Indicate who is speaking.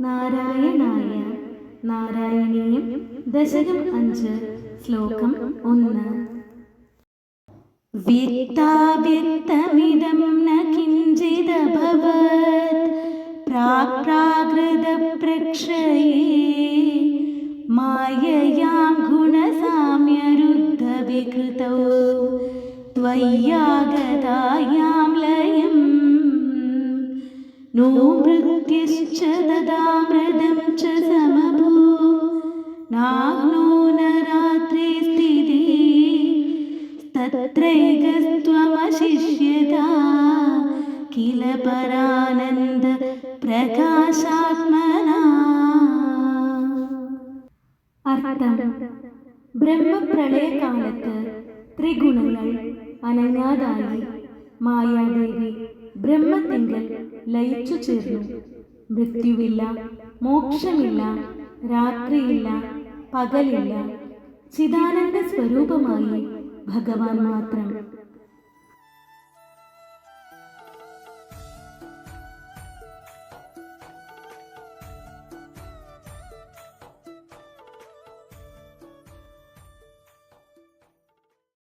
Speaker 1: നാരായണായ നാരായണീയം ദശകം അഞ്ച് ശ്ലോകം ഒന്ന് വിത്താവിത്തമിതം ന കിഞ്ചിദഭവത് പ്രാക്പ്രാകൃതപ്രക്ഷയേ മായയാം ഗുണസാമ്യരുദ്ധവികൃതौ त्वय्यागतायां नो मृत्युश्च ददामृदं च समभू नाग्नो न रात्रे स्थिते तत्रैकस्त्वमशिष्यता किल परानन्द प्रकाशात्मना അർത്ഥം ബ്രഹ്മപ്രളയകാലത്ത് ത്രിഗുണങ്ങൾ അനങ്ങാതായി മായാദേവി ബ്രഹ്മത്തിങ്കൽ ലയിച്ചു ചേർന്നു. മൃത്യുവില്ല മോക്ഷമില്ല രാത്രിയില്ല പകലില്ല. ചിദാനന്ദ സ്വരൂപമായി ഭഗവാൻ മാത്രം